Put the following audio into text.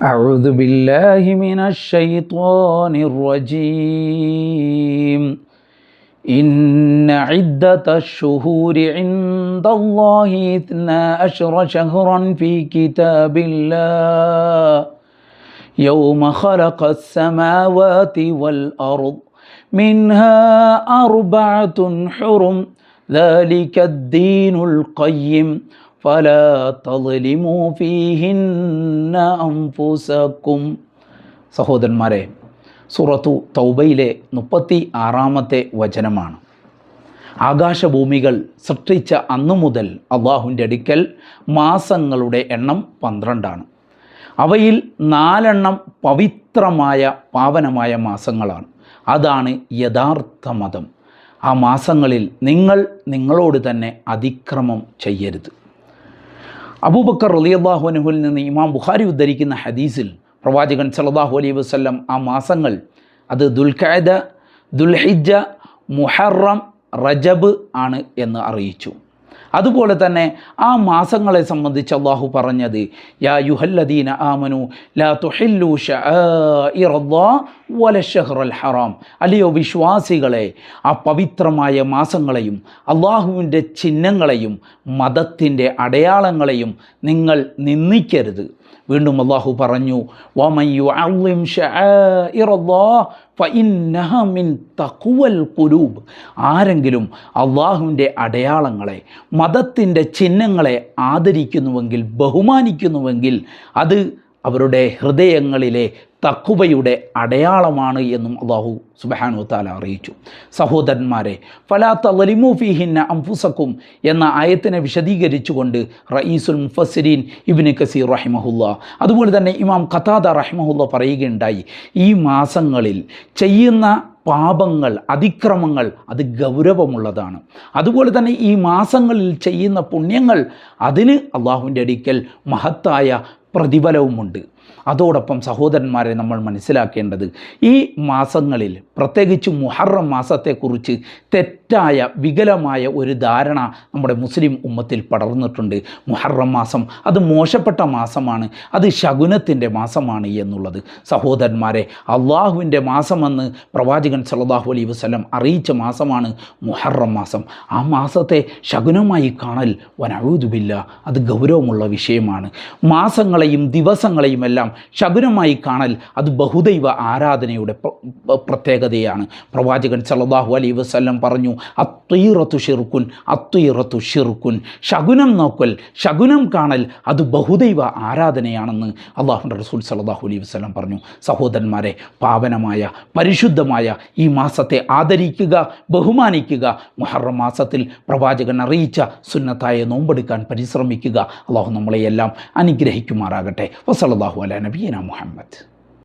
أعوذ بالله من الشيطان الرجيم. إن عدة الشهور عند الله اثنا عشر شهرا في كتاب الله. يوم خلق السماوات والأرض منها أربعة حرم. ذلك الدين القيم. فلا تظلموا فيهن അംഫുസക്കും സഹോദരന്മാരെ സുറത്തു തൗബയിലെ മുപ്പത്തി ആറാമത്തെ വചനമാണ്. ആകാശഭൂമികൾ സൃഷ്ടിച്ച അന്നു മുതൽ അള്ളാഹുവിന്റെ അടുക്കൽ മാസങ്ങളുടെ എണ്ണം പന്ത്രണ്ടാണ്. അവയിൽ നാലെണ്ണം പവിത്രമായ പാവനമായ മാസങ്ങളാണ്. അതാണ് യഥാർത്ഥ മതം. ആ മാസങ്ങളിൽ നിങ്ങൾ നിങ്ങളോട് തന്നെ അതിക്രമം ചെയ്യരുത്. അബൂബക്കർ റലിയല്ലാഹു അനുഹുൽ നിന്ന് ഇമാം ബുഖാരി ഉദ്ധരിക്കുന്ന ഹദീസിൽ പ്രവാചകൻ സല്ലല്ലാഹു അലൈ വസല്ലം ആ മാസങ്ങൾ അത് ദുൽഖഅദ ദുൽഹിജ മുഹറം റജബ് ആണ് എന്ന് അറിയിച്ചു. അതുപോലെ തന്നെ ആ മാസങ്ങളെ സംബന്ധിച്ച് അള്ളാഹു പറഞ്ഞത് യാ യുഹല്ലദീന ആമനു ലാ തുഹില്ലു ഹറാം. അല്ലയോ വിശ്വാസികളെ ആ പവിത്രമായ മാസങ്ങളെയും അള്ളാഹുവിന്റെ ചിഹ്നങ്ങളെയും മതത്തിന്റെ അടയാളങ്ങളെയും നിങ്ങൾ നിന്ദിക്കരുത്. വീണ്ടും അള്ളാഹു പറഞ്ഞു മിൻ ആരെങ്കിലും അള്ളാഹുവിന്റെ അടയാളങ്ങളെ മതത്തിന്റെ ചിഹ്നങ്ങളെ ആദരിക്കുന്നുവെങ്കിൽ ബഹുമാനിക്കുന്നുവെങ്കിൽ അത് അവരുടെ ഹൃദയങ്ങളിലെ തക്കുവയുടെ അടയാളമാണ് എന്നും അള്ളാഹു സുബഹാനു താല അറിയിച്ചു. സഹോദരന്മാരെ ഫലാത്ത വലിമുഫിഹിന്ന അംഫുസക്കും എന്ന ആയത്തിനെ വിശദീകരിച്ചുകൊണ്ട് റയീസുൽ മുഫസ്സിരീൻ ഇബിന് കസീർ റഹിമഹുല്ല അതുപോലെ തന്നെ ഇമാം ഖത്താദ റഹിമഹുല്ല പറയുകയുണ്ടായി ഈ മാസങ്ങളിൽ ചെയ്യുന്ന പാപങ്ങൾ അതിക്രമങ്ങൾ അത് ഗൗരവമുള്ളതാണ്. അതുപോലെ തന്നെ ഈ മാസങ്ങളിൽ ചെയ്യുന്ന പുണ്യങ്ങൾ അതിന് അള്ളാഹുവിന്റെ അടിക്കൽ മഹത്തായ പ്രതിഫലവുമുണ്ട്. അതോടൊപ്പം സഹോദരന്മാരെ നമ്മൾ മനസ്സിലാക്കേണ്ടത് ഈ മാസങ്ങളിൽ പ്രത്യേകിച്ച് മുഹറം മാസത്തെക്കുറിച്ച് തെറ്റായ വികലമായ ഒരു ധാരണ നമ്മുടെ മുസ്ലിം ഉമ്മത്തിൽ പടർന്നിട്ടുണ്ട്. മുഹറം മാസം അത് മോശപ്പെട്ട മാസമാണ് അത് ശകുനത്തിന്റെ മാസമാണ് എന്നുള്ളത്. സഹോദരന്മാരെ അള്ളാഹുവിന്റെ മാസമെന്ന് പ്രവാചകൻ സല്ലാഹു അലൈ വസ്ലം അറിയിച്ച മാസമാണ് മുഹറം മാസം. ആ മാസത്തെ ശകുനമായി കാണൽ വനഴുതുമില്ല അത് ഗൗരവമുള്ള വിഷയമാണ്. മാസങ്ങളെയും ദിവസങ്ങളെയും എല്ലാം ശകുനമായി കാണൽ അത് ബഹുദൈവ ആരാധനയുടെ പ്രത്യേകതയാണ്. പ്രവാചകൻ സല്ലാഹു അലൈ വസ്ലം പറഞ്ഞു അത്വീറത്തു ഷിർക്കുൻ അത്വീറത്തു ഷിർക്കുൻ ശകുനം നോക്കൽ ശകുനം കാണൽ അത് ബഹുദൈവ ആരാധനയാണെന്ന് അള്ളാഹുന്റെ റസൂൽ സലാഹു അലൈഹി വസ്ലം പറഞ്ഞു. സഹോദരന്മാരെ പാവനമായ പരിശുദ്ധമായ ഈ മാസത്തെ ആദരിക്കുക ബഹുമാനിക്കുക മുഹറം മാസത്തിൽ പ്രവാചകൻ അറിയിച്ച സുന്നത്തായ നോമ്പെടുക്കാൻ പരിശ്രമിക്കുക. അള്ളാഹു നമ്മളെയെല്ലാം അനുഗ്രഹിക്കുമാറാകട്ടെ. വസലല്ലാഹു അല നബീന മുഹമ്മദ്.